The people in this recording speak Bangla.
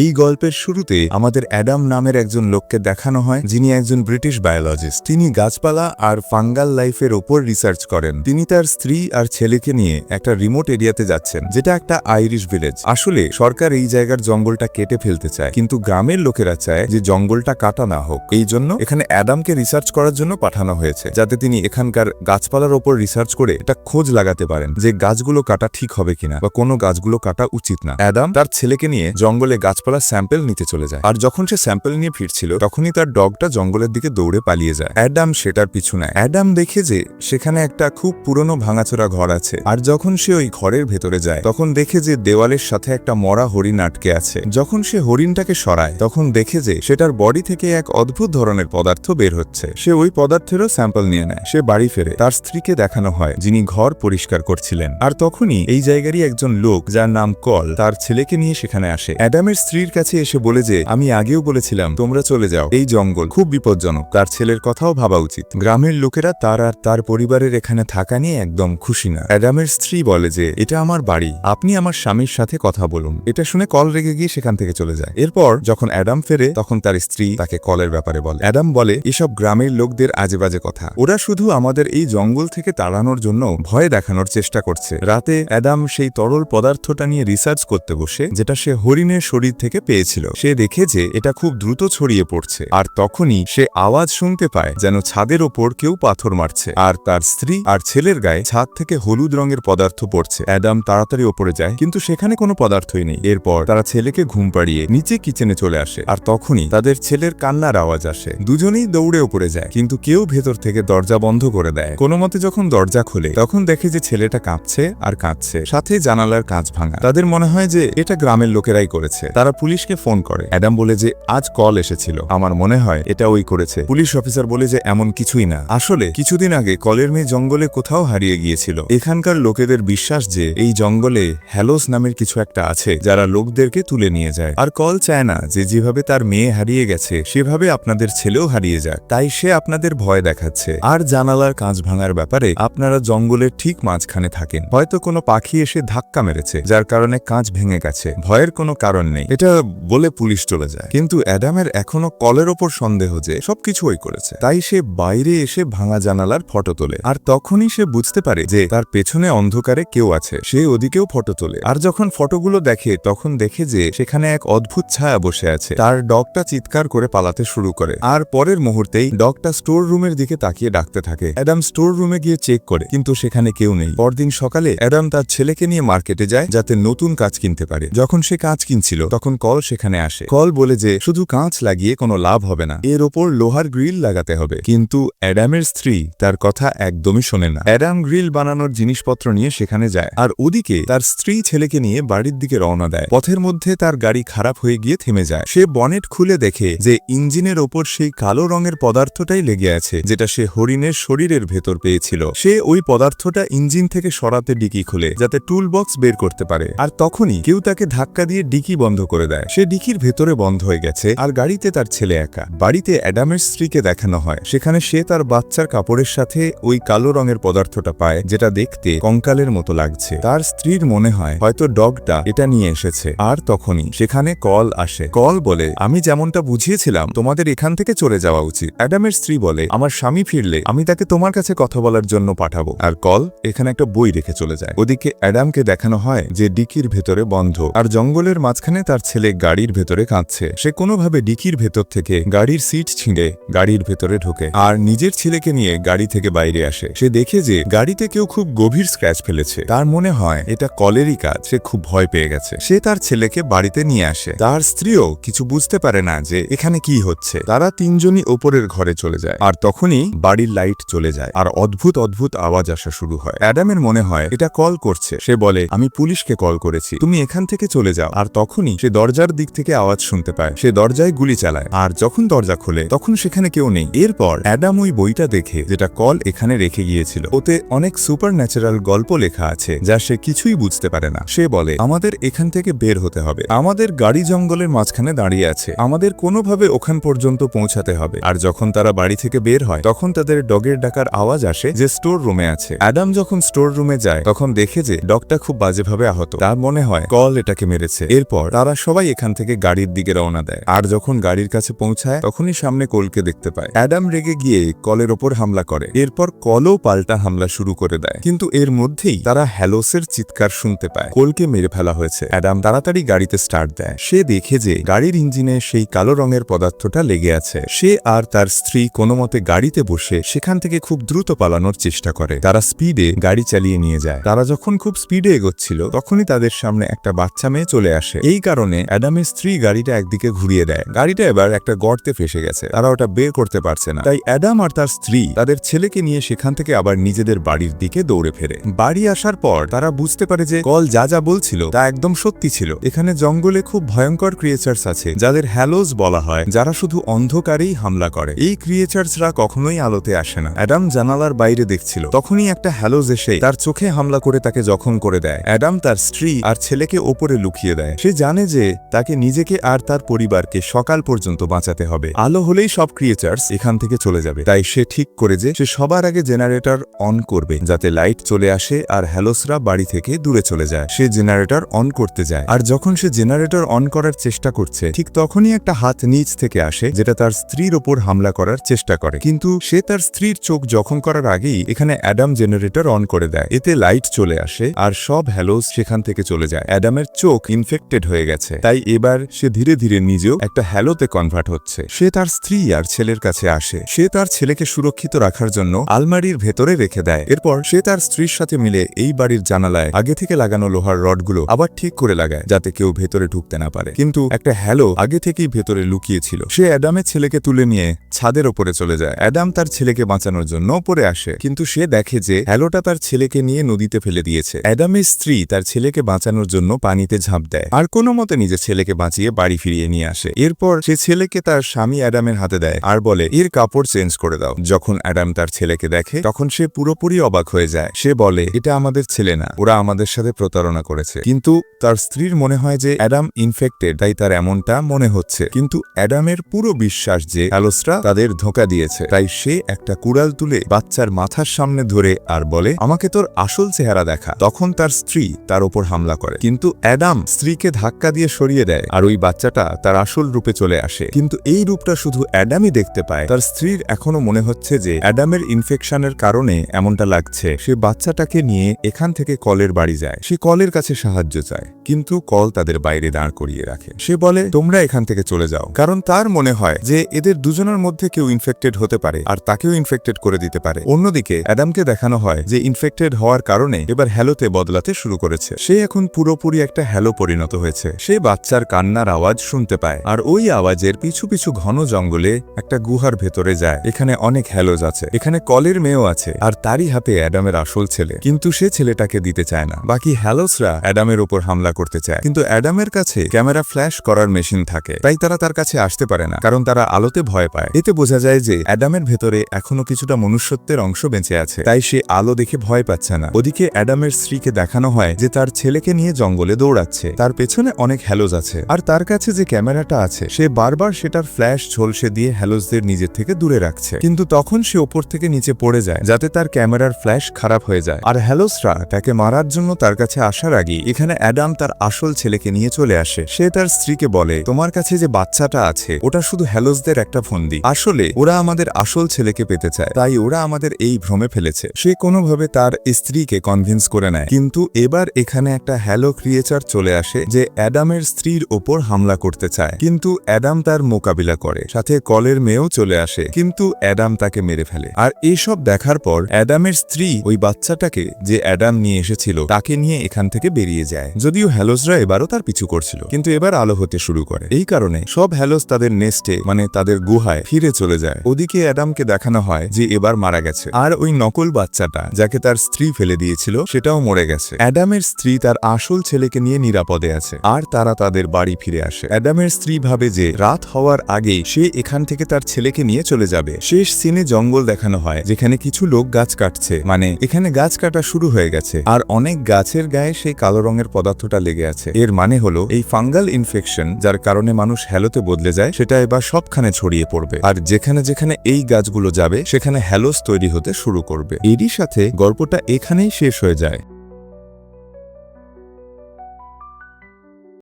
এই গল্পের শুরুতে আমাদের অ্যাডাম নামের একজন লোককে দেখানো হয়, যিনি একজন ব্রিটিশ বায়োলজিস্ট। তিনি গাছপালা আর ফাঙ্গাল লাইফের ওপর রিসার্চ করেন। তিনি তার স্ত্রী আর ছেলেকে নিয়ে একটা রিমোট এরিয়াতে যাচ্ছেন, যেটা একটা আইরিশ ভিলেজ। আসলে সরকার এই জায়গার জঙ্গলটা কেটে ফেলতে চায়, কিন্তু গ্রামের লোকেরা চায় যে জঙ্গলটা কাটা না হোক। এই জন্য এখানে অ্যাডামকে রিসার্চ করার জন্য পাঠানো হয়েছে, যাতে তিনি এখানকার গাছপালার ওপর রিসার্চ করে এটা খোঁজ লাগাতে পারেন যে গাছগুলো কাটা ঠিক হবে কিনা, বা কোনো গাছগুলো কাটা উচিত না। অ্যাডাম তার ছেলেকে নিয়ে জঙ্গলে গাছপালার স্যাম্পেল নিতে চলে যায়। আর যখন সে স্যাম্পেল নিয়ে ফিরছিল, তখনই তার ডগটা জঙ্গলের দিকে দৌড়ে পালিয়ে যায়। অ্যাডাম সেটার পিছু নেয়। অ্যাডাম দেখে যে সেখানে একটা খুব পুরনো ভাঙাচোরা ঘর আছে। আর যখন সে ওই ঘরের ভেতরে যায়, তখন দেখে যে দেওয়ালের সাথে একটা মরা হরিণ আটকে আছে। যখন সে হরিণটাকে সরায়, তখন দেখে যে সেটার বডি থেকে এক অদ্ভুত ধরনের পদার্থ বের হচ্ছে। সে ওই পদার্থেরও স্যাম্পল নিয়ে নেয়। সে বাড়ি ফেরে। তার স্ত্রীকে দেখানো হয়, যিনি ঘর পরিষ্কার করছিলেন। আর তখনই এই জায়গারই একজন লোক, যার নাম কল, তার ছেলেকে নিয়ে সেখানে আসে। অ্যাডামের স্ত্রীর কাছে এসে বলে যে, আমি আগেও বলেছিলাম, তোমরা চলে যাও। এই জঙ্গল খুব বিপজ্জনক। তার ছেলের কথাও ভাবা উচিত। গ্রামের লোকেরা তার আর তার পরিবারের এখানে থাকা নিয়ে একদম খুশি না। অ্যাডামের স্ত্রী বলে যে, এটা আমার বাড়ি। আপনি আমার স্বামীর সাথে কথা বলুন। এটা শুনে কল রেগে গিয়ে সেখান থেকে চলে যায়। এরপর যখন অ্যাডাম ফেরে, তখন তার স্ত্রী তাকে কলের ব্যাপারে বলে। অ্যাডাম বলে, এসব গ্রামের লোকদের আজে বাজে কথা। ওরা শুধু আমাদের এই জঙ্গল থেকে তাড়ানোর জন্য ভয় দেখানোর চেষ্টা করছে। রাতে অ্যাডাম সেই তরল পদার্থটা নিয়ে রিসার্চ করতে বসে, যেটা সে হরিণের শরীর থেকে পেয়েছিল। সে দেখে যে এটা খুব দ্রুত ছড়িয়ে পড়ছে আর তখনই সে আওয়াজ শুনতে পায় যেন ছাদের ওপর কেউ পাথর মারছে আর তার স্ত্রী আর ছেলের গায়ে ছাদ থেকে হলুদ রঙের পদার্থ পড়ছে। অ্যাডাম তাড়াতাড়ি ওপরে যায়, কিন্তু সেখানে কোনো পদার্থই নেই। এরপর তারা ছেলেকে ঘুম পাড়িয়ে নিচে কিচেনে চলে আসে আর তখনই তাদের ছেলের কান্নার আওয়াজ আসে। দুজনেই দৌড়ে ওপরে যায়, কিন্তু কেউ ভেতর থেকে দরজা বন্ধ করে দেয়। কোনো মতে যখন দরজা খোলে, তখন দেখে যে ছেলেটা কাঁপছে আর কাঁদছে, সাথে জানালার কাঁচ ভাঙা। তাদের মনে হয় যে এটা গ্রামের লোকেরাই করেছে। তারা পুলিশকে ফোন করে। অ্যাডাম বলে যে, আজ কল এসেছিল। আমার মনে হয় এটা ওই করেছে। পুলিশ অফিসার বলে যে, এমন কিছুই না। আসলে, কিছুদিন আগে কলের মেয়ে জঙ্গলে কোথাও হারিয়ে গিয়েছিল। এখানকার লোকেদের বিশ্বাস যে, এই জঙ্গলে হ্যালোস নামের কিছু একটা আছে, যারা লোকদেরকে তুলে নিয়ে যায়। আর কল চায় না যে, যেভাবে তার মেয়ে হারিয়ে গেছে, সেভাবে আপনাদের ছেলেও হারিয়ে যাক। তাই সে আপনাদের ভয় দেখাচ্ছে। আর জানালার কাঁচ ভাঙার ব্যাপারে আপনারা জঙ্গলের ঠিক মাঝখানে থাকেন। হয়তো কোনো পাখি এসে ধাক্কা মেরেছে, যার কারণে কাঁচ ভেঙে গেছে। ভয়ের কোনো কারণ নেই। এটা বলে পুলিশ চলে যায়। কিন্তু অ্যাডামের এখনও কলের ওপর সন্দেহ যে সবকিছু ওই করেছে। তাই সে বাইরে এসে ভাঙা জানালার ফটো তোলে। আর তখনই সে বুঝতে পারে যে তার পেছনে অন্ধকারে কেউ আছে। সে ওদিকেও ফটো তোলে। আর যখন ফটোগুলো দেখে, তখন দেখে যে সেখানে এক অদ্ভুত ছায়া বসে আছে। তার ডগটা চিৎকার করে পালাতে শুরু করে। আর পরের মুহূর্তেই ডগটা স্টোর রুমের দিকে তাকিয়ে ডাকতে থাকে। অ্যাডাম স্টোর রুমে গিয়ে চেক করে, কিন্তু সেখানে কেউ নেই। পরদিন সকালে অ্যাডাম তার ছেলেকে নিয়ে মার্কেটে যায়, যাতে নতুন কাজ কিনতে পারে। যখন সে কাজ কিনছিল, তখন কল সেখানে আসে, কল বলে যে, শুধু কাঁচ লাগিয়ে কোনো লাভ হবে না। এর ওপর লোহার গ্রিল লাগাতে হবে। কিন্তু অ্যাডামের স্ত্রী তার কথা একদমই শোনে না। অ্যাডাম গ্রিল বানানোর জিনিসপত্র নিয়ে সেখানে যায় আর ওদিকে তার স্ত্রী ছেলেকে নিয়ে বাড়ির দিকে রওনা দেয়। পথের মধ্যে তার গাড়ি খারাপ হয়ে গিয়ে থেমে যায়। সে বনেট খুলে দেখে যে, ইঞ্জিনের ওপর সেই কালো রঙের পদার্থটাই লেগে আছে, যেটা সে হরিণের শরীরের ভেতর পেয়েছিল। সে ওই পদার্থটা ইঞ্জিন থেকে সরাতে ডিকি খুলে, যাতে টুল বক্স বের করতে পারে। আর তখনই কেউ তাকে ধাক্কা দিয়ে ডিকি বন্ধ করে দেয়। সে ডিকির ভেতরে বন্ধ হয়ে গেছে আর গাড়িতে তার ছেলে একা। বাড়িতে অ্যাডামের স্ত্রীকে দেখানো হয়। সেখানে সে তার বাচ্চার কাপড়ের সাথে ওই কালো রঙের পদার্থটা পায়, যেটা দেখতে কঙ্কালের মতো লাগছে। তার স্ত্রীর মনে হয়, হয়তো ডগটা এটা নিয়ে এসেছে। আর তখনই সেখানে কল আসে। কল বলে, আমি যেমনটা বুঝিয়েছিলাম, তোমাদের এখান থেকে চলে যাওয়া উচিত। অ্যাডামের স্ত্রী বলে, আমার স্বামী ফিরলে আমি তাকে তোমার কাছে কথা বলার জন্য পাঠাবো। আর কল এখানে একটা বই রেখে চলে যায়। ওদিকে অ্যাডামকে দেখানো হয় যে ডিকির ভেতরে বন্ধ। আর জঙ্গলের মাঝখানে তার ছেলে গাড়ির ভেতরে কাঁদছে। সে কোনোভাবে ডিকির ভেতর থেকে গাড়ির সিট ছিঁড়ে গাড়ির ভেতরে ঢোকে আর নিজের ছেলেকে নিয়ে গাড়ি থেকে বাইরে আসে। সে দেখে যে গাড়িতে কেউ খুব গভীর স্ক্র্যাচ ফেলেছে। তার মনে হয় এটা কলেরই কাজ। সে খুব ভয় পেয়ে গেছে। সে তার ছেলেকে বাড়িতে নিয়ে আসে। তার স্ত্রীও কিছু বুঝতে পারে না যে এখানে কি হচ্ছে। তারা তিনজনই ওপরের ঘরে চলে যায় আর তখনই বাড়ির লাইট চলে যায় আর অদ্ভুত অদ্ভুত আওয়াজ আসা শুরু হয়। অ্যাডামের মনে হয় এটা কল করছে। সে বলে, আমি পুলিশকে কল করেছি। তুমি এখান থেকে চলে যাও। আর তখনই সে দরজার দিক থেকে আওয়াজ শুনতে পায়। সে দরজায় গুলি চালায়। আর যখন দরজা খোলে, তখন সেখানে কেউ নেই। এরপর অ্যাডাম ওই বইটা দেখে, যেটা কল এখানে রেখে গিয়েছিল। ওতে অনেক সুপার ন্যাচারাল গল্প লেখা আছে, যা সে কিছুই বুঝতে পারে না। সে বলে, আমাদের এখান থেকে বের হতে হবে। আমাদের গাড়ি জঙ্গলের মাঝখানে দাঁড়িয়ে আছে। আমাদের কোনোভাবে ওখান পর্যন্ত পৌঁছাতে হবে। আর যখন তারা বাড়ি থেকে বের হয়, তখন তাদের ডগের ডাকার আওয়াজ আসে যে স্টোর রুমে আছে। অ্যাডাম যখন স্টোর রুমে যায়, তখন দেখে যে ডগটা খুব বাজেভাবে আহত। তার মনে হয়, কল এটাকে মেরেছে। এরপর তারা সবাই এখান থেকে গাড়ির দিকে রওনা দেয়। আর যখন গাড়ির কাছে পৌঁছায়, তখনই সামনে কলকে দেখতে পায়। অ্যাডাম রেগে গিয়ে কলের ওপর হামলা করে। এরপর কলও পাল্টা হামলা শুরু করে দেয়। কিন্তু এর মধ্যেই তারা হ্যালোসের চিৎকার শুনতে পায়। কোলকে মেরে ফেলা হয়েছে। অ্যাডাম তাড়াতাড়ি গাড়িতে স্টার্ট দেয়। সে দেখে যে গাড়ির ইঞ্জিনে সেই কালো রঙের পদার্থটা লেগে আছে। সে আর তার স্ত্রী কোনো মতে গাড়িতে বসে সেখান থেকে খুব দ্রুত পালানোর চেষ্টা করে। তারা স্পিডে গাড়ি চালিয়ে নিয়ে যায়। তারা যখন খুব স্পিডে এগোচ্ছিল, তখনই তাদের সামনে একটা বাচ্চা মেয়ে চলে আসে। এই কারণে অ্যাডামের স্ত্রী গাড়িটা একদিকে ঘুরিয়ে দেয়। গাড়িটা এবার একটা গর্তে ফেসে গেছে। তারা ওটা বের করতে পারছে না। তাই অ্যাডাম আর তার স্ত্রী তাদের ছেলেকে নিয়ে সেখান থেকে আবার নিজেদের বাড়ির দিকে দৌড়ে ফেরে। বাড়ি আসার পর তারা বুঝতে পারে যে কল যা যা বলছিল তা একদম সত্যি ছিল। এখানে জঙ্গলে খুব ভয়ঙ্কর ক্রিয়েচার্স আছে, যাদের হ্যালোজ বলা হয়, যারা শুধু অন্ধকারেই হামলা করে। এই ক্রিয়েচার্সরা কখনোই আলোতে আসে না। অ্যাডাম জানালার বাইরে দেখছিল। তখনই একটা হ্যালোজ এসে তার চোখে হামলা করে তাকে জখম করে দেয়। অ্যাডাম তার স্ত্রী আর ছেলেকে ওপরে লুকিয়ে দেয়। সে জানে যে তাকে নিজেকে আর তার পরিবারকে সকাল পর্যন্ত বাঁচাতে হবে। আলো হলেই সব ক্রিয়েচার্স এখান থেকে চলে যাবে। তাই সে ঠিক করে যে সে সবার আগে জেনারেটর অন করবে, যাতে লাইট চলে আসে আর হ্যালোসরা বাড়ি থেকে দূরে চলে যায়। সে জেনারেটর অন করতে যায়। আর যখন সে জেনারেটর অন করার চেষ্টা করছে, ঠিক তখনই একটা হাত নিচ থেকে আসে, যেটা তার স্ত্রীর ওপর হামলা করার চেষ্টা করে। কিন্তু সে তার স্ত্রীর চোখ জখম করার আগেই এখানে অ্যাডাম জেনারেটর অন করে দেয়। এতে লাইট চলে আসে আর সব হ্যালোস সেখান থেকে চলে যায়। অ্যাডামের চোখ ইনফেক্টেড হয়ে গেছে। তাই এবার সে ধীরে ধীরে নিজেও একটা হ্যালোতে কনভার্ট হচ্ছে। সে তার স্ত্রী আর ছেলের কাছে আসে। সে তার ছেলেকে সুরক্ষিত রাখার জন্য আলমারির ভেতরে রেখে দেয়। এরপর সে তার স্ত্রীর সাথে মিলে এই বাড়ির জানালায় আগে থেকে লাগানো লোহার রডগুলো আবার ঠিক করে লাগায়, যাতে কেউ ভেতরে ঢুকতে না পারে। কিন্তু একটা হ্যালো আগে থেকেই ভেতরে লুকিয়েছিল। সে অ্যাডামের ছেলেকে তুলে নিয়ে ছাদের ওপরে চলে যায়। অ্যাডাম তার ছেলেকে বাঁচানোর জন্য ওপরে আসে। কিন্তু সে দেখে যে হ্যালোটা তার ছেলেকে নিয়ে নদীতে ফেলে দিয়েছে। অ্যাডামের স্ত্রী তার ছেলেকে বাঁচানোর জন্য পানিতে ঝাঁপ দেয়। আর কোনো মতে নিজের ছেলেকে বাঁচিয়ে বাড়ি ফিরিয়ে নিয়ে আসে। এরপর সে ছেলেকে তার স্বামী অ্যাডামের হাতে দেয় আর বলে, এর কাপড় চেঞ্জ করে দাও। যখন অ্যাডাম তার ছেলেকে দেখে, তখন সে পুরোপুরি অবাক হয়ে যায়। সে বলে, এটা আমাদের ছেলে না, ওরা আমাদের সাথে প্রতারণা করেছে। কিন্তু তার স্ত্রীর মনে হয় যে অ্যাডাম ইনফেক্টেড তাই তার এমনটা মনে হচ্ছে। কিন্তু অ্যাডামের পুরো বিশ্বাস যে অ্যালোসরা তাদের ধোকা দিয়েছে, তাই সে একটা কুড়াল তুলে বাচ্চার মাথার সামনে ধরে আর বলে, আমাকে তোর আসল চেহারা দেখা। তখন তার স্ত্রী তার ওপর হামলা করে। কিন্তু অ্যাডাম স্ত্রীকে ধাক্কা দিয়ে সরিয়ে দেয় আর ওই বাচ্চাটা তার আসল রূপে চলে আসে। কিন্তু এই রূপটা শুধু অ্যাডামই দেখতে পায়। তার স্ত্রীর এখনও মনে হচ্ছে যে অ্যাডামের ইনফেকশনের কারণে এমনটা লাগছে। সে বাচ্চাটাকে নিয়ে এখান থেকে কলের বাড়ি যায়। সে কলের কাছে সাহায্য চায়, কিন্তু কল তাদের বাইরে দাঁড় করিয়ে রাখে। সে বলে, তোমরা এখান থেকে চলে যাও। কারণ তার মনে হয় যে এদের দুজনের মধ্যে কেউ ইনফেক্টেড হতে পারে আর তাকেও ইনফেক্টেড করে দিতে পারে। অন্যদিকে অ্যাডামকে দেখানো হয় যে ইনফেক্টেড হওয়ার কারণে এবার হ্যালোতে বদলাতে শুরু করেছে। সে এখন পুরোপুরি একটা হ্যালো পরিণত হয়েছে। সে বাচ্চার কান্নার আওয়াজ শুনতে পায়। আর ওই আওয়াজের পিছু পিছু ঘন জঙ্গলে একটা গুহার ভেতরে যায়। এখানে অনেক হ্যালোজ আছে। এখানে কলের মেয়েও আছে। আর তারই হাতে অ্যাডামের আসল ছেলে। কিন্তু সে ছেলেটাকে দিতে চায় না। বাকি হ্যালোসরা অ্যাডামের ওপর হামলা করতে চায়। কিন্তু অ্যাডামের কাছে ক্যামেরা ফ্ল্যাশ করার মেশিন থাকে। তাই তারা তার কাছে আসতে পারে না। কারণ তারা আলোতে ভয় পায়। এতে বোঝা যায় যে অ্যাডামের ভেতরে এখনও কিছুটা মনুষ্যত্বের অংশ বেঁচে আছে। তাই সে আলো দেখে ভয় পাচ্ছে না। ওদিকে অ্যাডামের স্ত্রীকে দেখানো হয় যে তার ছেলেকে নিয়ে জঙ্গলে দৌড়াচ্ছে। তার পেছনে অনেক হ্যালোজ আছে। আর তার কাছে যে ক্যামেরাটা আছে, সে বারবার সেটার ফ্ল্যাশ ঝলসে দিয়ে হ্যালোজদের নিজের থেকে দূরে রাখছে। কিন্তু তখন সে ওপর থেকে নিচে পড়ে যায়, যাতে তার ক্যামেরার ফ্ল্যাশ খারাপ হয়ে যায়। আর হ্যালোসরা তাকে মারার জন্য তার কাছে আসার আগে এখানে অ্যাডাম তার আসল ছেলেকে নিয়ে চলে আসে। সে তার স্ত্রীকে বলে, তোমার কাছে যে বাচ্চাটা আছে, ওটা শুধু হ্যালোসদের একটা ফন্দি। আসলে ওরা আমাদের আসল ছেলেকে পেতে চায়, তাই ওরা আমাদের এই ভ্রমে ফেলেছে। সে কোনোভাবে তার স্ত্রীকে কনভিন্স করে নেয়। কিন্তু এবার এখানে একটা হ্যালো ক্রিয়েচার চলে আসে, যে অ্যাডামের স্ত্রীর ওপর হামলা করতে চায়। কিন্তু অ্যাডাম তার মোকাবিলা করে। সাথে কলের মেয়েও চলে আসে। কিন্তু অ্যাডাম তাকে মেরে ফেলে। আর এইসব দেখার পর অ্যাডামের স্ত্রী ওই বাচ্চাটাকে যে অ্যাডাম নিয়ে এসেছিল, তাকে নিয়ে এখান থেকে বেরিয়ে যায়। যদিও হ্যালোসরা এবারও তার পিছু করছিল। কিন্তু এবার আলো হতে শুরু করে। এই কারণে সব হ্যালোস তাদের নেস্টে মানে তাদের গুহায় ফিরে চলে যায়। ওদিকে অ্যাডামকে দেখানো হয় যে এবার মারা গেছে। আর ওই নকল বাচ্চাটা, যাকে তার স্ত্রী ফেলে দিয়েছিল, সেটাও মরে গেছে। অ্যাডামের স্ত্রী তার আসল ছেলেকে নিয়ে নিরাপদে আছে। আর তারা তাদের বাড়ি ফিরে আসে। অ্যাডামের স্ত্রী ভাবে যে রাত হওয়ার আগেই সে এখান থেকে তার ছেলেকে নিয়ে চলে যাবে। শেষ সিনে জঙ্গল দেখানো হয়, যেখানে কিছু লোক গাছ কাটছে। মানে এখানে গাছ কাটা শুরু হয়ে গেছে। আর অনেক গাছের গায়ে সেই কালো রঙের পদার্থটা লেগে আছে। এর মানে হলো, এই ফাঙ্গাল ইনফেকশন, যার কারণে মানুষ হ্যালোতে বদলে যায়, সেটা এবার সবখানে ছড়িয়ে পড়বে। আর যেখানে যেখানে এই গাছগুলো যাবে, সেখানে হ্যালোস তৈরি হতে শুরু করবে। এরই সাথে গল্পটা এখানেই শেষ হয়ে যায়।